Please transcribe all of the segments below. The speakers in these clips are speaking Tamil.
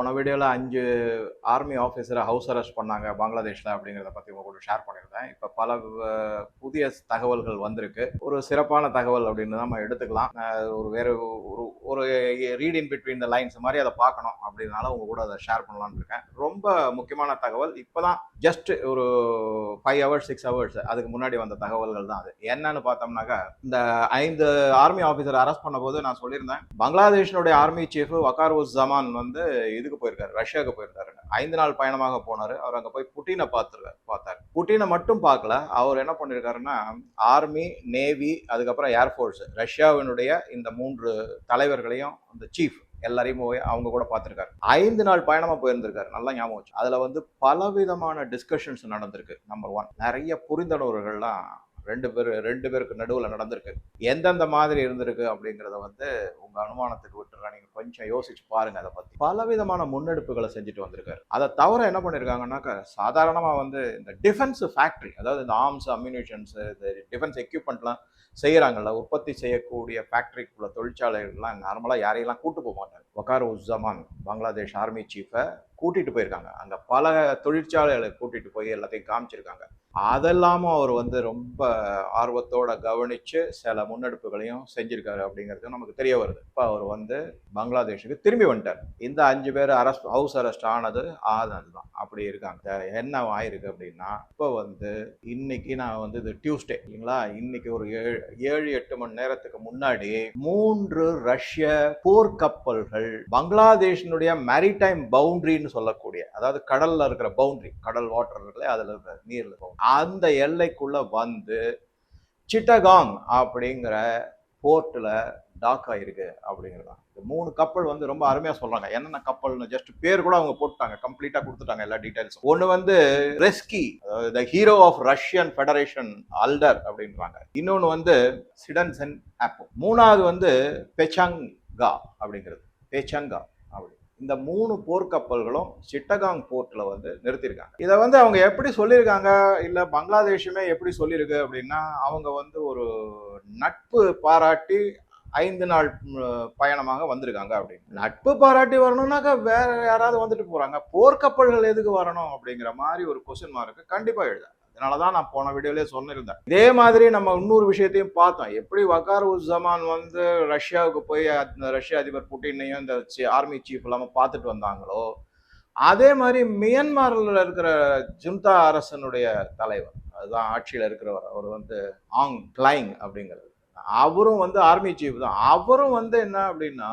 போன வீடியோவில் அஞ்சு ஆர்மி ஆஃபீஸரை ஹவுஸ் அரெஸ்ட் பண்ணாங்க பங்களாதேஷில் அப்படிங்கிறத பற்றி உங்க கூட ஷேர் பண்ணியிருந்தேன். இப்போ பல புதிய தகவல்கள் வந்திருக்கு. ஒரு சிறப்பான தகவல் அப்படின்னு தான் நம்ம எடுத்துக்கலாம். ஒரு வேறு ஒரு ஒரு read in between the lines மாதிரி அதை பார்க்கணும் அப்படின்னால உங்க கூட அதை ஷேர் பண்ணலான்னு இருக்கேன். ரொம்ப முக்கியமான தகவல். இப்போ தான் ஜஸ்ட் ஒரு ஃபைவ் ஹவர்ஸ் சிக்ஸ் ஹவர்ஸ் அதுக்கு முன்னாடி வந்த தகவல்கள் தான் அது. என்னன்னு பார்த்தோம்னாக்கா இந்த ஐந்து ஆர்மி ஆஃபீஸர் அரெஸ்ட் பண்ணும்போது நான் சொல்லியிருந்தேன் பங்களாதேஷனுடைய ஆர்மி சீஃப் வக்கார் உஸ் ஜமான் வந்து இதுக்கு போயிருக்காரு ரஷ்யாவுக்கு போயிருக்காரு. ஐந்து நாள் பயணமாக போனார் அவர் அங்கே போய் புட்டினை பார்த்துருக்காரு பார்த்தாரு. புட்டினை மட்டும் பார்க்கல அவர் என்ன பண்ணியிருக்காருன்னா ஆர்மி நேவி அதுக்கப்புறம் ஏர்ஃபோர்ஸ் ரஷ்யாவினுடைய இந்த மூன்று தலைவர்களையும் அந்த சீஃப் எல்லாரையும் போய் அவங்க கூட பார்த்துருக்காரு. ஐந்து நாள் பயணமாக போயிருந்திருக்காரு. நல்லா ஞாபகம் வச்சு. அதில் வந்து பலவிதமான டிஸ்கஷன்ஸ் நடந்திருக்கு நம்பர் ஒன் நிறைய புரிந்துணர்வுகள்லாம் ரெண்டு பேர் ரெண்டு பேருக்கு நடுவில் நடந்திருக்கு. எந்தெந்த மாதிரி இருந்திருக்கு அப்படிங்கிறத வந்து உங்கள் அனுமானத்துக்கு விட்டுறா நீங்கள் கொஞ்சம் யோசிச்சு பாருங்கள் அதை பற்றி பலவிதமான முன்னெடுப்புகளை செஞ்சுட்டு வந்திருக்காரு. அதை தவிர என்ன பண்ணியிருக்காங்கன்னாக்கா சாதாரணமாக வந்து இந்த டிஃபென்ஸ் ஃபேக்ட்ரி அதாவது இந்த ஆர்ம்ஸ் அம்யூனிஷன்ஸ் இந்த டிஃபென்ஸ் எக்யூப்மெண்ட்லாம் செய்யறாங்கல்ல உற்பத்தி செய்யக்கூடிய ஃபேக்ட்ரிக்குள்ள தொழிற்சாலைகள்லாம் நார்மலாக யாரையெல்லாம் கூட்டு போக மாட்டாங்க. வக்கார் உஸ்ஸமான் பங்களாதேஷ் ஆர்மி சீஃபை கூட்டிகிட்டு போயிருக்காங்க. அங்கே பல தொழிற்சாலைகளை கூட்டிகிட்டு போய் எல்லாத்தையும் காமிச்சிருக்காங்க. அதெல்லாமும் அவர் வந்து ரொம்ப ஆர்வத்தோட கவனித்து சில முன்னெடுப்புகளையும் செஞ்சுருக்காரு அப்படிங்கிறது நமக்கு தெரிய வருது. இப்போ அவர் வந்து பங்களாதேஷுக்கு திரும்பி வந்துட்டார். இந்த அஞ்சு பேர் அரஸ்ட் ஹவுஸ் அரெஸ்ட் ஆனது ஆனது தான் அப்படி இருக்காங்க. என்ன ஆயிருக்கு அப்படின்னா இப்போ வந்து இன்னைக்கு நான் வந்து இது டியூஸ்டே இல்லைங்களா? இன்னைக்கு ஒரு ஏழு ஏழு எட்டு மணி நேரத்துக்கு முன்னாடி மூன்று ரஷ்ய போர்க்கப்பல்கள் பங்களாதேஷினுடைய மேரிடைம் பவுண்டரின்னு சொல்லக்கூடிய அதாவது கடல்ல இருக்கிற பவுண்டரி கடல் வாட்டர் இருக்குல்ல இருக்கிற நீரில். அந்த எல்லைக்குள்ள வந்து சிட்டகாங் அப்படிங்கிற போர்ட்டில் டாக் ஆயிருக்கு அப்படிங்கிறது இந்த மூணு கப்பல் வந்து ரொம்ப அருமையாக சொல்கிறாங்க என்னென்ன கப்பல்னு ஜஸ்ட் பேர் கூட அவங்க போட்டாங்க கம்ப்ளீட்டாக கொடுத்துட்டாங்க எல்லா டீட்டெயில்ஸும் ஒன்று வந்து risky the hero of Russian Federation அல்டர் அப்படின்றாங்க இன்னொன்று வந்து சிடன்சன் ஆப்போ மூணாவது வந்து பெச்சாங்கா அப்படிங்கிறது. பேச்சங்கா இந்த மூணு போர்க்கப்பல்களும் சிட்டகாங் போர்ட்டில் வந்து நிறுத்தியிருக்காங்க. இதை வந்து அவங்க எப்படி சொல்லியிருக்காங்க? இல்லை பங்களாதேஷுமே எப்படி சொல்லியிருக்கு அப்படின்னா அவங்க வந்து ஒரு நட்பு பாராட்டி ஐந்து நாள் பயணமாக வந்திருக்காங்க அப்படின்னு. நட்பு பாராட்டி வரணும்னாக்கா வேற யாராவது வந்துட்டு போறாங்க. போர்க்கப்பல்கள் எதுக்கு வரணும் அப்படிங்கிற மாதிரி ஒரு கொஸ்டின் மார்க்கு கண்டிப்பாக எழுத. அதனால தான் நான் போன வீடியோலயே சொன்னிருந்தேன். இதே மாதிரி நம்ம இன்னொரு விஷயத்தையும் பார்த்தோம். எப்படி வக்கார் உஸ் ஜமான் வந்து ரஷ்யாவுக்கு போய் ரஷ்ய அதிபர் புட்டினையும் இந்த ஆர்மி சீஃப் இல்லாமல் பார்த்துட்டு வந்தாங்களோ அதே மாதிரி மியன்மார்ல இருக்கிற ஜும்தா அரசனுடைய தலைவர் அதுதான் ஆட்சியில் இருக்கிறவர் அவர் வந்து ஆங் கிளைங் அப்படிங்கிறது. அவரும் வந்து ஆர்மி சீஃப் தான். அவரும் வந்து என்ன அப்படின்னா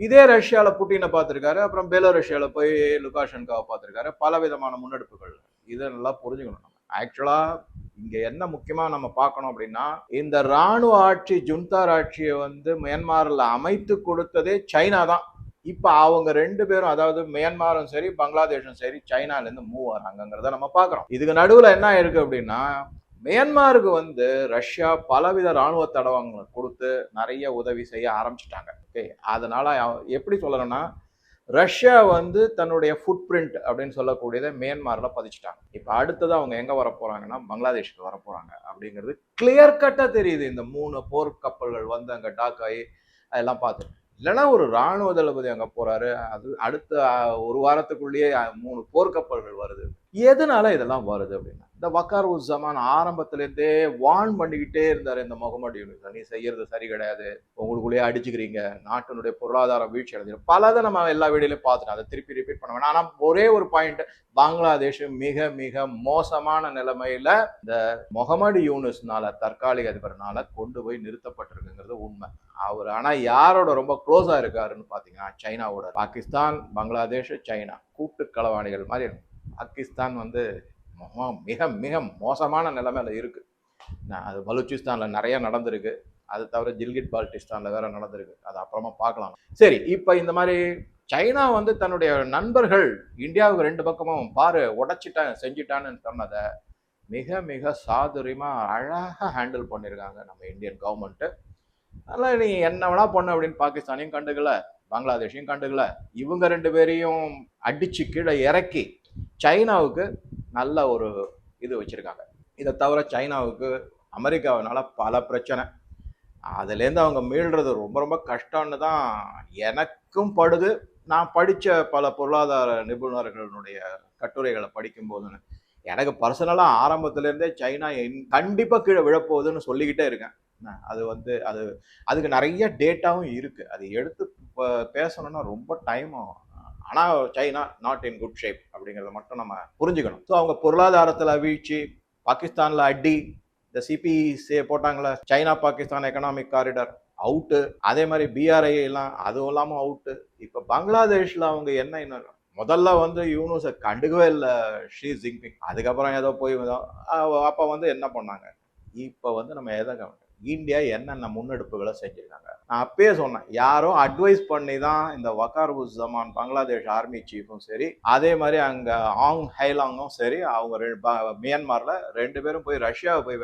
இதே ரஷ்யாவில் புட்டினை பார்த்துருக்காரு அப்புறம் பெலோரஷ்யால போய் லுகாஷன்காவை பார்த்துருக்காரு பல விதமான முன்னெடுப்புகள். இதெல்லாம் புரிஞ்சுக்கணும் ஆக்சுவலாக ஆக்சுவலா இங்க என்ன முக்கியமா நம்ம பார்க்கணும் அப்படின்னா இந்த ராணுவ ஆட்சி ஜுன்தார் ஆட்சியை வந்து மியான்மாரில் அமைத்து கொடுத்ததே சைனா தான். இப்போ அவங்க ரெண்டு பேரும் அதாவது மியான்மாரும் சரி பங்களாதேஷும் சரி சைனால இருந்து மூவ் ஆறாங்கிறத நம்ம பார்க்குறோம். இதுக்கு நடுவில் என்ன இருக்கு அப்படின்னா மியான்மருக்கு வந்து ரஷ்யா பலவித ராணுவ தடவங்களை கொடுத்து நிறைய உதவி செய்ய ஆரம்பிச்சிட்டாங்க. ஓகே அதனால எப்படி சொல்லணும்னா ரஷ்யா வந்து தன்னுடைய ஃபுட் பிரிண்ட் அப்படின்னு சொல்லக்கூடியதை மியான்மாரில் பதிச்சிட்டாங்க. இப்போ அடுத்தது அவங்க எங்கே வர போகிறாங்கன்னா பங்களாதேஷ்க்கு வர போகிறாங்க அப்படிங்கிறது கிளியர் கட்டாக தெரியுது. இந்த மூணு போர்க்கப்பல்கள் வந்து அங்கே டாக் ஆகி அதெல்லாம் பார்த்து. இல்லைன்னா ஒரு ராணுவ தளபதி அங்கே போகிறாரு அது அடுத்த ஒரு வாரத்துக்குள்ளேயே மூணு போர்க்கப்பல்கள் வருது. எதனால இதெல்லாம் வருது அப்படின்னா இந்த வக்கார் உஸ் ஜமான் ஆரம்பத்திலேருந்தே வார்ன் பண்ணிக்கிட்டே இருந்தார் இந்த முகமது யூனிஸ். நீ செய்யறது சரி கிடையாது. உங்களுக்குள்ளேயே அடிச்சுக்கிறீங்க. நாட்டினுடைய பொருளாதார வீழ்ச்சி அடைஞ்சிடும் பலதை நம்ம எல்லா வீடியோலையும் பார்த்துட்டோம். அதை திருப்பி ரிப்பீட் பண்ண வேணாம். ஆனால் ஒரே ஒரு பாயிண்ட் பங்களாதேஷ் மிக மிக மோசமான நிலைமையில இந்த முகமது யூனிஸ்னால தற்காலிக அதிபர்னால கொண்டு போய் நிறுத்தப்பட்டிருக்குங்கிறது உண்மை. அவர் ஆனால் யாரோட ரொம்ப க்ளோஸாக இருக்காருன்னு பார்த்தீங்கன்னா சைனாவோட. பாகிஸ்தான் பங்களாதேஷ் சைனா. கூட்டு களவாணிகள் மாதிரி இருக்கும் பாகிஸ்தான் வந்து மிக மிக மோசமான நிலைமையில் இருக்குது நான் அது பலூச்சிஸ்தானில் நிறையா நடந்திருக்கு. அது தவிர ஜில்கிட் பால்டிஸ்தானில் வேறு நடந்திருக்கு. அது அப்புறமா பார்க்கலாம். சரி இப்போ இந்த மாதிரி சைனா வந்து தன்னுடைய நண்பர்கள் இந்தியாவுக்கு ரெண்டு பக்கமும் பாரு உடைச்சிட்டேன் செஞ்சிட்டான்னு சொன்னதை மிக மிக சாதுரியமாக அழகாக ஹேண்டில் பண்ணியிருக்காங்க நம்ம இந்தியன் கவர்மெண்ட்டு அதனால் நீ என்ன வேணா பண்ணு அப்படின்னு பாகிஸ்தானையும் கண்டுக்கல பங்களாதேஷையும் கண்டுக்கல. இவங்க ரெண்டு பேரையும் அடிச்சு கீழே இறக்கி சைனாவுக்கு நல்ல ஒரு இது வச்சுருக்காங்க. இதை தவிர சைனாவுக்கு அமெரிக்காவினால பல பிரச்சனை. அதுலேருந்து அவங்க மீள்றது ரொம்ப ரொம்ப கஷ்டம்னு தான் எனக்கும் படுது. நான் படித்த பல பொருளாதார நிபுணர்களுடைய கட்டுரைகளை படிக்கும்போதுன்னு எனக்கு பர்சனலாக ஆரம்பத்துலேருந்தே சைனா சைனா கண்டிப்பாக கீழே விழப்போகுதுன்னு சொல்லிக்கிட்டே இருக்கேன். அது வந்து அது அதுக்கு நிறைய டேட்டாவும் இருக்குது அது எடுத்து பேசணும்னா ரொம்ப டைம் ஆகும். ஆனால் China not in good shape அப்படிங்கிறத மட்டும் நம்ம புரிஞ்சுக்கணும். ஸோ அவங்க பொருளாதாரத்தில் வீழ்ச்சி பாகிஸ்தானில் அடி இந்த சிபிசி போட்டாங்களே China Pakistan economic corridor out அதே மாதிரி பிஆர்ஐ எல்லாம் அதுவும் இல்லாமல் அவுட்டு இப்போ பங்களாதேஷில் அவங்க என்ன என்ன முதல்ல வந்து யூனுஸை கண்டுக்கவே இல்லை ஷீ ஜிங்பிங் அதுக்கப்புறம் ஏதோ போய் அப்போ வந்து என்ன பண்ணாங்க? இப்போ வந்து நம்ம எதை கவனிக்கணும்? இந்தியா என்னென்ன முன்னெடுப்புகளை செஞ்சிருக்காங்க. நான் அப்பயே சொன்னேன் யாரோ அட்வைஸ் பண்ணி தான் இந்த வக்கார் உஸ் ஜமான் பங்களாதேஷ் ஆர்மி சீஃபும் சரி அதே மாதிரி அங்க ஆங் ஹைலாங்கும் சரி அவங்க ரெ- மியான்மர்ல ரெண்டு பேரும் போய் ரஷ்யாவை போய்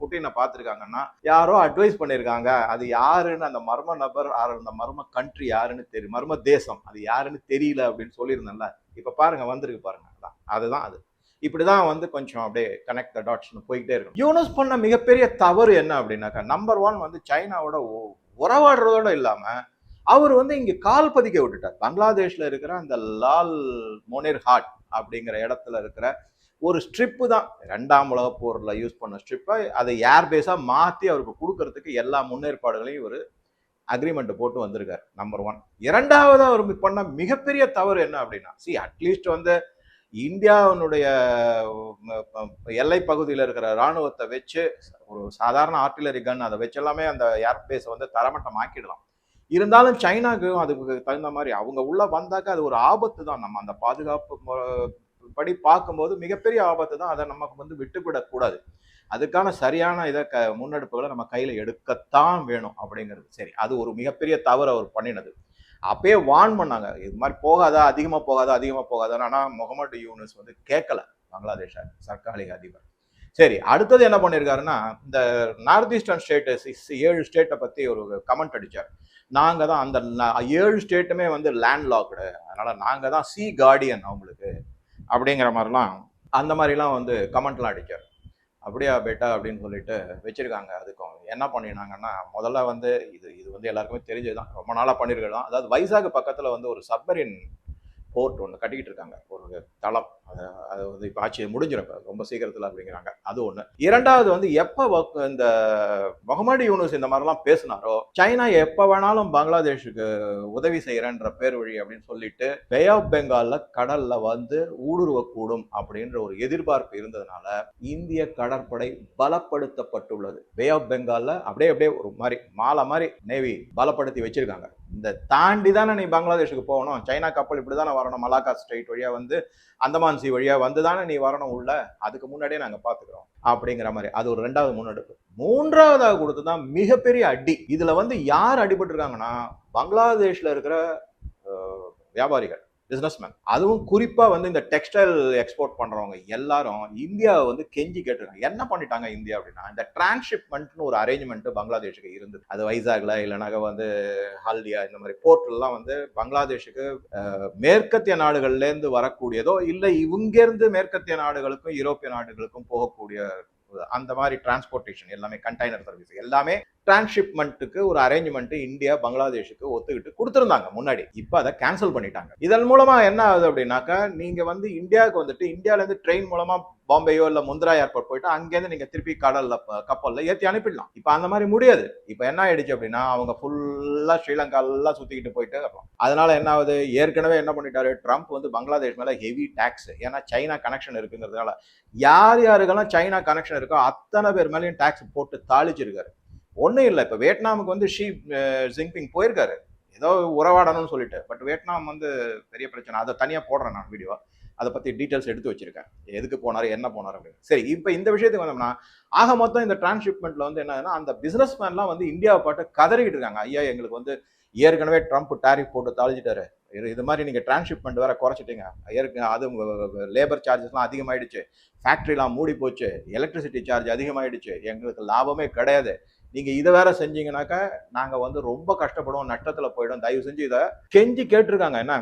புட்டினை பார்த்துருக்காங்கன்னா யாரோ அட்வைஸ் பண்ணியிருக்காங்க அது யாருன்னு அந்த மர்ம நபர் அந்த மர்ம கண்ட்ரி யாருன்னு தெரியும் மர்ம தேசம் அது யாருன்னு தெரியல அப்படின்னு சொல்லியிருந்தேன்ல இப்ப பாருங்க வந்திருக்கு பாருங்க அதுதான் அது. இப்படிதான் வந்து கொஞ்சம் அப்படியே கனெக்ட் த டாட்ஸ்னு போய்கிட்டே இருக்கும். யூனஸ் பண்ண மிகப்பெரிய தவறு என்ன அப்படின்னாக்கா நம்பர் ஒன் வந்து சைனாவோட உறவாடுறதோட இல்லாம அவர் வந்து இங்க கால் பதிக்க விட்டுட்டார். பங்களாதேஷ்ல இருக்கிற அந்த லால் மோனிர் ஹாட் அப்படிங்கிற இடத்துல இருக்கிற ஒரு ஸ்ட்ரிப்பு தான். ரெண்டாம் உலக போர்ல யூஸ் பண்ண ஸ்ட்ரிப்பை அதை ஏர் பேஸாக மாத்தி அவருக்கு கொடுக்கறதுக்கு எல்லா முன்னேற்பாடுகளையும் இவர் அக்ரிமெண்ட் போட்டு வந்திருக்காரு நம்பர் ஒன் இரண்டாவது அவர் பண்ண மிகப்பெரிய தவறு என்ன அப்படின்னா சி அட்லீஸ்ட் வந்து இந்தியாவினுடைய எல்லை பகுதியில் இருக்கிற ராணுவத்தை வச்சு ஒரு சாதாரண ஆர்டிலரி கன் அதை வச்சு எல்லாமே அந்த ஏர்பேஸை வந்து தரமட்டம் ஆக்கிடலாம் இருந்தாலும் சைனாக்கு அதுக்கு தகுந்த மாதிரி அவங்க உள்ள வந்தாக்க அது ஒரு ஆபத்து தான். நம்ம அந்த பாதுகாப்பு படி பார்க்கும்போது மிகப்பெரிய ஆபத்து தான். அதை நமக்கு வந்து விட்டுவிடக்கூடாது அதுக்கான சரியான இதை க முன்னெடுப்புகளை நம்ம கையில் எடுக்கத்தான் வேணும் அப்படிங்கிறது. சரி அது ஒரு மிகப்பெரிய தவறு அவர் பண்ணினது. அப்பயே வார்ன் பண்ணாங்க. இது மாதிரி போகாதா? அதிகமாக போகாதா? அதிகமாக போகாதா ஆனால் முகமது யூனுஸ் வந்து கேட்கல. பங்களாதேஷ தற்காலிக அதிபர். சரி அடுத்தது என்ன பண்ணியிருக்காருன்னா இந்த நார்த் ஈஸ்டர்ன் ஸ்டேட்டு ஏழு ஸ்டேட்டை பற்றி ஒரு கமெண்ட் அடிச்சார். நாங்கள் தான் அந்த ஏழு ஸ்டேட்டுமே வந்து லேண்ட் லாக்டு அதனால் நாங்கள் தான் சி கார்டியன் அவங்களுக்கு. அப்படிங்கிற மாதிரிலாம் அந்த மாதிரிலாம் வந்து கமெண்ட்லாம் அடிச்சார். அப்படியா பேட்டா? அப்படின்னு சொல்லிட்டு வச்சிருக்காங்க. அது என்ன பண்ணினாங்கன்னா முதல்ல வந்து இது இது வந்து எல்லாருக்குமே தெரிஞ்சதுதான். ரொம்ப நாளாக பண்ணியிருக்கலாம் அதாவது வைசாக் பக்கத்தில் வந்து ஒரு சப்மரின் போர்ட் ஒன்று கட்டிக்கிட்டு இருக்காங்க. ஒரு தளம். அது அது வந்து இப்போ ஆட்சி முடிஞ்சிடும் ரொம்ப சீக்கிரத்தில் அப்படிங்கிறாங்க. அது ஒன்று இரண்டாவது வந்து எப்போ இந்த முகமது யூனுஸ் இந்த மாதிரிலாம் பேசினாரோ சைனா எப்போ வேணாலும் பங்களாதேஷுக்கு உதவி செய்கிறேன்ற பேர் வழி அப்படின்னு சொல்லிட்டு பே ஆஃப் பெங்காலில் கடலில் வந்து ஊடுருவக்கூடும் அப்படின்ற ஒரு எதிர்பார்ப்பு இருந்ததுனால இந்திய கடற்படை பலப்படுத்தப்பட்டுள்ளது. பே ஆஃப் பெங்காலில் அப்படியே அப்படியே ஒரு மாதிரி மாலை மாதிரி நேவி பலப்படுத்தி வச்சிருக்காங்க. இந்த தாண்டி தானே நீ பங்களாதேஷுக்கு போகணும்? சைனா கப்பல் இப்படி தானே வரணும்? மலாக்கா ஸ்ட்ரைட் வழியாக வந்து அந்தமான் சி வழியாக வந்து தானே நீ வரணும் உள்ள? அதுக்கு முன்னாடியே நாங்கள் பார்த்துக்குறோம் அப்படிங்கிற மாதிரி. அது ஒரு ரெண்டாவது முன்னெடுப்பு. மூன்றாவதாக கொடுத்ததான் மிகப்பெரிய அடி. இதில் வந்து யார் அடிபட்டிருக்காங்கன்னா பங்களாதேஷில் இருக்கிற வியாபாரிகள். பிஸ்னஸ்மேன் அதுவும் குறிப்பாக வந்து இந்த டெக்ஸ்டைல் எக்ஸ்போர்ட் பண்ணுறவங்க எல்லாரும் இந்தியாவை வந்து கெஞ்சி கேட்டிருக்காங்க. என்ன பண்ணிட்டாங்க இந்தியா அப்படின்னா இந்த டிரான்ஸ்ஷிப்மெண்ட்னு ஒரு அரேஞ்ச்மெண்ட் பங்களாதேஷுக்கு இருந்தது. அது வைசாக்ல இல்லைனாக்க வந்து ஹல்தியா இந்த மாதிரி போர்ட்லாம் வந்து பங்களாதேஷுக்கு மேற்கத்திய நாடுகள்லேருந்து வரக்கூடியதோ இல்லை இவங்கேருந்து மேற்கத்திய நாடுகளுக்கும் யூரோப்பிய நாடுகளுக்கும் போகக்கூடிய அந்த மாதிரி டிரான்ஸ்போர்ட்டேஷன் எல்லாமே கண்டெய்னர் சர்வீஸ் எல்லாமே டிரான்ஸ்ஷிப்மெண்ட்டுக்கு ஒரு அரேஞ்ச்மெண்ட் இந்தியா பங்களாதேஷுக்கு ஒத்துக்கிட்டு கொடுத்துருந்தாங்க முன்னாடி. இப்போ அதை கேன்சல் பண்ணிட்டாங்க. இதன் மூலமா என்ன ஆகுது அப்படின்னாக்கா நீங்க வந்து இந்தியாவுக்கு வந்துட்டு இந்தியாவிலேருந்து ட்ரெயின் மூலமா பாம்பேயோ இல்ல முந்திரா ஏர்போர்ட் போயிட்டு அங்கேருந்து நீங்க திருப்பி கடல்ல ப- கப்பல்ல ஏற்றி அனுப்பிடலாம். இப்போ அந்த மாதிரி முடியாது. இப்போ என்ன ஆயிடுச்சு அப்படின்னா அவங்க ஃபுல்லா ஸ்ரீலங்காலாம் சுத்திக்கிட்டு போயிட்டு அப்புறம். அதனால என்ன ஆகுது? ஏற்கனவே என்ன பண்ணிட்டாரு? ட்ரம்ப் வந்து பங்களாதேஷ் மேல ஹெவி டேக்ஸ் ஏன்னா சைனா கனெக்ஷன் இருக்குங்கிறதுனால. யார் யாருக்கெல்லாம் சைனா கனெக்ஷன் இருக்கோ அத்தனை பேர் மேலேயும் டேக்ஸ் போட்டு தாளிச்சிருக்காரு. ஒன்றும் இல்லை. இப்போ வியட்நாமுக்கு வந்து ஷீ ஜிங்பிங் போயிருக்காரு. ஏதோ உறவாடணும்னு சொல்லிட்டு. பட் வியட்நாம் வந்து பெரிய பிரச்சனை. அதை தனியாக போடுறேன் நான் வீடியோ அதை பற்றி டீட்டெயில்ஸ் எடுத்து வச்சிருக்கேன். எதுக்கு போனார் என்ன போனார் அப்படின்னு. சரி இப்போ இந்த விஷயத்துக்கு வந்தோம்னா ஆக மொத்தம் இந்த டிரான்ஸ்ஷிப்மெண்ட்ல வந்து என்னன்னா அந்த பிசினஸ் மேன்லாம் வந்து இந்தியாவை பாட்டு கதறிக்கிட்டு இருக்காங்க. ஐயா எங்களுக்கு வந்து ஏற்கனவே ட்ரம்ப் டாரிஃப் போட்டு தாளிச்சிட்டாரு இது- மாதிரி நீங்கள் டிரான்ஸ்ஷிப்மெண்ட் வேற குறைச்சிட்டீங்க. ஏற்க அது லேபர் சார்ஜஸ்லாம் அதிகமாயிடுச்சு. ஃபேக்ட்ரிலாம் மூடி போச்சு எலக்ட்ரிசிட்டி சார்ஜ் அதிகமாயிடுச்சு. எங்களுக்கு லாபமே கிடையாது. நீங்க இதை வேற செஞ்சீங்கன்னாக்கா நாங்க வந்து ரொம்ப கஷ்டப்படுவோம் நஷ்டத்துல போயிடும். தயவு செஞ்சு இதை கெஞ்சி கேட்டிருக்காங்க. என்ன?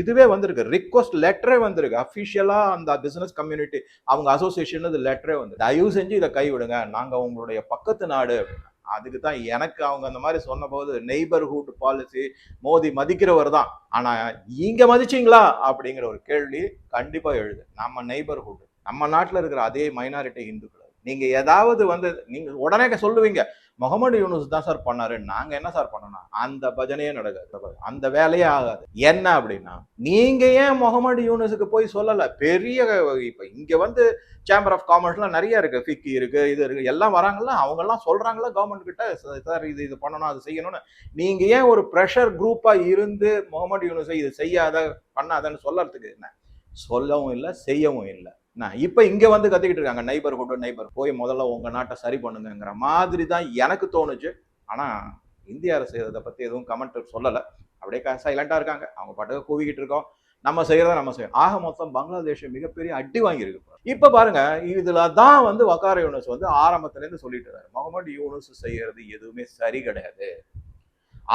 இதுவே வந்திருக்கு. ரிக்வஸ்ட் லெட்டரே வந்திருக்கு. அஃபிஷியலா அந்த பிசினஸ் கம்யூனிட்டி அவங்க அசோசியேஷன் லெட்டரே வந்து தயவு செஞ்சு இதை கைவிடுங்க. நாங்க உங்களுடைய பக்கத்து நாடு அதுக்கு தான் எனக்கு அவங்க அந்த மாதிரி சொன்னபோது நெய்பர்ஹுட் பாலிசி மோதி மதிக்கிறவர் தான். ஆனால் நீங்கள் மதிச்சீங்களா? அப்படிங்கிற ஒரு கேள்வி கண்டிப்பாக எழுது. நம்ம நெய்பர்ஹுட் நம்ம நாட்டில் இருக்கிற அதே மைனாரிட்டி இந்துக்கள். நீங்க ஏதாவது வந்து நீங்க உடனே சொல்லுவீங்க முகமது யூனுஸ் தான் சார் பண்ணாரு நாங்க என்ன சார் பண்ணணும் அந்த பஜனையே நடக்காது அந்த வேலையே ஆகாது. என்ன அப்படின்னா நீங்க ஏன் முகமது யூனுஸுக்கு போய் சொல்லல? பெரிய இப்ப இங்க வந்து சேம்பர் ஆஃப் காமர்ஸ்லாம் நிறைய இருக்கு ஃபிக்கி இருக்கு இது இருக்கு எல்லாம் வராங்கல்ல அவங்க எல்லாம் சொல்றாங்களா கவர்மெண்ட் கிட்ட சார் இது இது பண்ணணும் அது செய்யணும்னு. நீங்க ஏன் ஒரு ப்ரெஷர் குரூப்பா இருந்து முகமது யூனுஸை இது செய்யாத பண்ணாதன்னு சொல்லறதுக்கு என்ன? சொல்லவும் இல்லை செய்யவும் இல்லை. நான் இப்போ இங்கே வந்து கற்றுக்கிட்டு இருக்காங்க நைபர்ஹுட் நைபர் போய் முதல்ல உங்கள் நாட்டை சரி பண்ணுங்கிற மாதிரி தான் எனக்கு தோணுச்சு. ஆனால் இந்திய அரசு இதை பற்றி எதுவும் கமெண்ட் சொல்லலை. அப்படியே சைலண்டா இருக்காங்க. அவங்க பாட்டுக்கு கூவிக்கிட்டு இருக்கோம். நம்ம செய்யறத நம்ம செய்யணும் ஆக மொத்தம் பங்களாதேஷ் மிகப்பெரிய அடி வாங்கியிருக்கு இப்ப பாருங்க இதுல தான் வந்து வக்கார யூனஸ் வந்து ஆரம்பத்துல இருந்து சொல்லிட்டு இருக்காரு. முகமது யூனஸ் செய்யறது எதுவுமே சரி கிடையாது.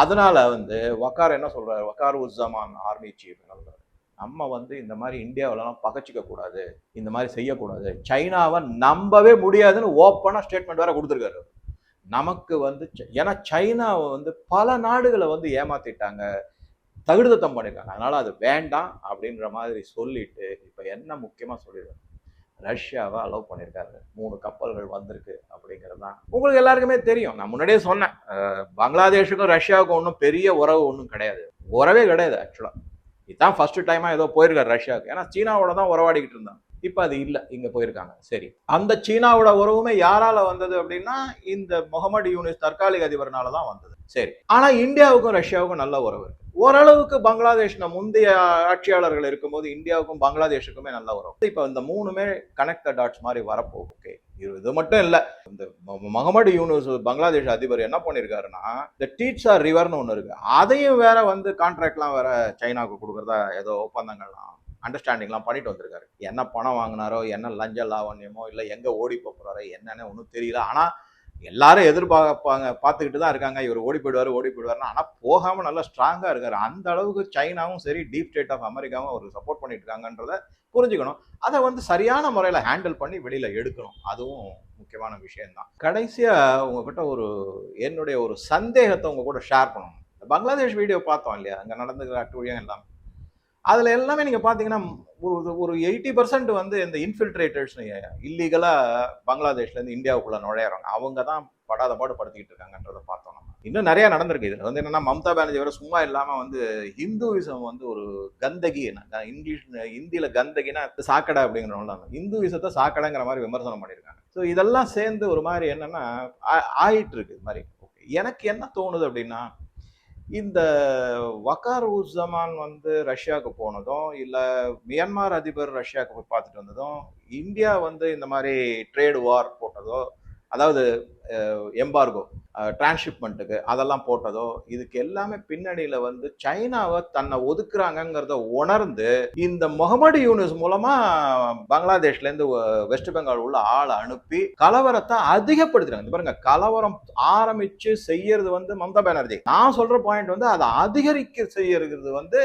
அதனால வந்து வக்கார் என்ன சொல்றாரு? வக்கார் உஸ்ஸமான் ஆர்மி சீஃப் என்ன சொல்றாரு. நம்ம வந்து இந்த மாதிரி இந்தியாவிலலாம் பகச்சிக்க கூடாது இந்த மாதிரி செய்யக்கூடாது. சைனாவை நம்பவே முடியாதுன்னு ஓப்பனாக ஸ்டேட்மெண்ட் வேற கொடுத்துருக்காரு நமக்கு வந்து ச- ஏன்னா சைனாவை வந்து பல நாடுகளை வந்து ஏமாத்திட்டாங்க தகுடுதத்தம் பண்ணிருக்காங்க. அதனால் அது வேண்டாம் அப்படின்ற மாதிரி சொல்லிட்டு இப்போ என்ன முக்கியமாக சொல்லிடுறாரு ரஷ்யாவை அலோவ் பண்ணியிருக்காரு மூணு கப்பல்கள் வந்திருக்கு அப்படிங்கிறது தான் உங்களுக்கு எல்லாருக்குமே தெரியும். நான் முன்னாடியே சொன்னேன். பங்களாதேஷுக்கும் ரஷ்யாவுக்கும் ஒன்றும் பெரிய உறவு ஒன்றும் கிடையாது. உறவே கிடையாது ஆக்சுவலாக இதுதான் ஃபர்ஸ்ட் டைமாக ஏதோ போயிருக்காரு ரஷ்யாவுக்கு. ஏன்னா சீனாவோட தான் உறவாடிக்கிட்டு இருந்தாங்க. இப்போ அது இல்லை இங்கே போயிருக்காங்க. சரி. அந்த சீனாவோட உறவுமே யாரால வந்தது அப்படின்னா இந்த முகமது யூனிஸ் தற்காலிக அதிபர்னால தான் வந்தது. சரி. ஆனால் இந்தியாவுக்கும் ரஷ்யாவுக்கும் நல்ல உறவு இருக்கு. ஓரளவுக்கு பங்களாதேஷ்ல முந்தைய ஆட்சியாளர்கள் இருக்கும்போது இந்தியாவுக்கும் பங்களாதேஷுக்குமே நல்ல உறவு. இப்போ இந்த மூணுமே கனெக்ட் த டாட்ஸ் மாதிரி வரப்போகுது. ஓகே இது மட்டும் இல்லை. இந்த முகமது யூனிஸ் பங்களாதேஷ் அதிபர் என்ன பண்ணியிருக்காருன்னா இந்த டீச்சர் ரிவர்னு ஒன்று இருக்கு. அதையும் வேற வந்து கான்ட்ராக்ட்லாம் வேற சைனாவுக்கு கொடுக்குறதா ஏதோ ஒப்பந்தங்கள்லாம். அண்டர்ஸ்டாண்டிங்லாம் பண்ணிட்டு வந்திருக்காரு. என்ன பணம் வாங்கினாரோ என்ன லஞ்ச லாவண்யமோ இல்லை எங்கே ஓடி போகிறாரோ என்னன்னு ஒன்றும் தெரியல. ஆனால் எல்லாரும் எதிர்பார்ப்பாங்க பார்த்துக்கிட்டு தான் இருக்காங்க. இவர் ஓடி போயிடுவாரு ஓடி போயிடுவாருன்னு. ஆனால் போகாமல் நல்லா ஸ்ட்ராங்காக இருக்கார். அந்த அளவுக்கு சைனாவும் சரி டீப் ஸ்டேட் ஆஃப் அமெரிக்காவும் அவருக்கு சப்போர்ட் பண்ணிட்டு இருக்காங்கன்றத புரிஞ்சுக்கணும். அதை வந்து சரியான முறையில் ஹேண்டில் பண்ணி வெளியில் எடுக்கணும். அதுவும் முக்கியமான விஷயம்தான். கடைசியாக உங்ககிட்ட ஒரு என்னுடைய ஒரு சந்தேகத்தை உங்க கூட ஷேர் பண்ணணும். பங்களாதேஷ் வீடியோ பார்த்தோம் இல்லையா? அங்கே நடந்துக்கிற அட்டுழியம் எல்லாமே. அதில் எல்லாமே நீங்கள் பார்த்தீங்கன்னா ஒரு ஒரு எயிட்டி பர்சன்ட் வந்து இந்த இன்ஃபில்ட்ரேட்டர்ஸ் இல்லீகலாக பங்களாதேஷ்லேருந்து இந்தியாவுக்குள்ளே இந்தியாவுக்குள்ள அவங்க தான் படாத பாடு படுத்திக்கிட்டு இருக்காங்கன்றத பார்த்தோம் நம்ம. இன்னும் நிறையா நடந்திருக்கு. இதில் வந்து என்னென்னா மம்தா பானர்ஜி வேற சும்மா இல்லாமல் வந்து ஹிந்துவிசம் வந்து ஒரு கந்தகி என்ன இங்கிலீஷ் ஹிந்தியில் கந்தகினா சாக்கடை அப்படிங்கிறவங்க இந்துவிசத்தை சாக்கடைங்கிற மாதிரி விமர்சனம் பண்ணியிருக்காங்க. ஸோ இதெல்லாம் சேர்ந்து ஒரு மாதிரி என்னென்னா ஆ- ஆயிட்டு இருக்கு இது மாதிரி. எனக்கு என்ன தோணுது அப்படின்னா இந்த வக்கார் உஸ்ஸமான் வந்து ரஷ்யாவுக்கு போனதும் இல்லை மியான்மர் அதிபர் ரஷ்யாவுக்கு போய் பார்த்துட்டு வந்ததும் இந்தியா வந்து இந்த மாதிரி ட்ரேடு வார் போட்டதோ அதாவது எம்பார்கோ டிரான்ஸ்ஷிப்மெண்ட்டுக்கு அதெல்லாம் போட்டதோ இதுக்கு எல்லாமே பின்னணியில் வந்து சைனாவை தன்னை ஒதுக்குறாங்கிறத உணர்ந்து இந்த முகமது யூனிஸ் மூலமாக பங்களாதேஷ்லேருந்து வெஸ்ட் பெங்கால் உள்ள ஆளை அனுப்பி கலவரத்தை அதிகப்படுத்துறாங்க. பாருங்க கலவரம் ஆரம்பித்து செய்யறது வந்து மம்தா பானர்ஜி. நான் சொல்கிற பாயிண்ட் வந்து அதை அதிகரிக்க செய்யறது வந்து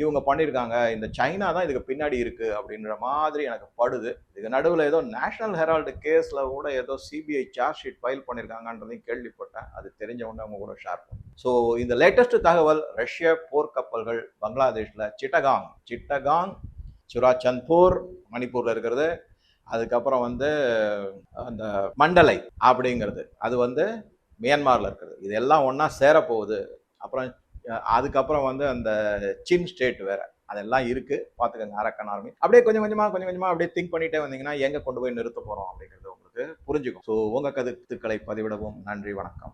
இவங்க பண்ணியிருக்காங்க இந்த சைனா தான் இதுக்கு பின்னாடி இருக்கு அப்படின்ற மாதிரி எனக்கு படுது. இதுக்கு நடுவில் ஏதோ நேஷனல் ஹெரால்டு கேஸில் கூட ஏதோ சிபிஐ சார்ஜ் ஷீட் ஃபைல் பண்ணியிருக்காங்கன்றதையும் கேள்விப்பட்டேன். அது தெரிஞ்ச உடனே அவங்க கூட ஷேர் பண்ணேன். ஸோ இந்த லேட்டஸ்ட் தகவல் ரஷ்ய போர்க்கப்பல்கள் பங்களாதேஷில் சிட்டகாங் சிட்டகாங் சுராச்சந்த்பூர் மணிப்பூரில் இருக்கிறது. அதுக்கப்புறம் வந்து அந்த மண்டலை அப்படிங்கிறது. அது வந்து மியான்மாரில் இருக்கிறது இதெல்லாம் ஒன்றா சேரப்போகுது. அப்புறம் அதுக்கப்புறம் வந்து அந்த சின் ஸ்டேட் வேற. அதெல்லாம் இருக்கு. பாத்துக்கோங்க அரக்கன் ஆர்மி அப்படியே கொஞ்சம் கொஞ்சமா கொஞ்சம் கொஞ்சமா அப்படியே திங்க் பண்ணிட்டே வந்தீங்கன்னா எங்க கொண்டு போய் நிறுத்த போறோம் அப்படிங்கிறது உங்களுக்கு புரிஞ்சுக்கும். ஸோ உங்க கருத்துக்களை பதிவிடவும் நன்றி வணக்கம்.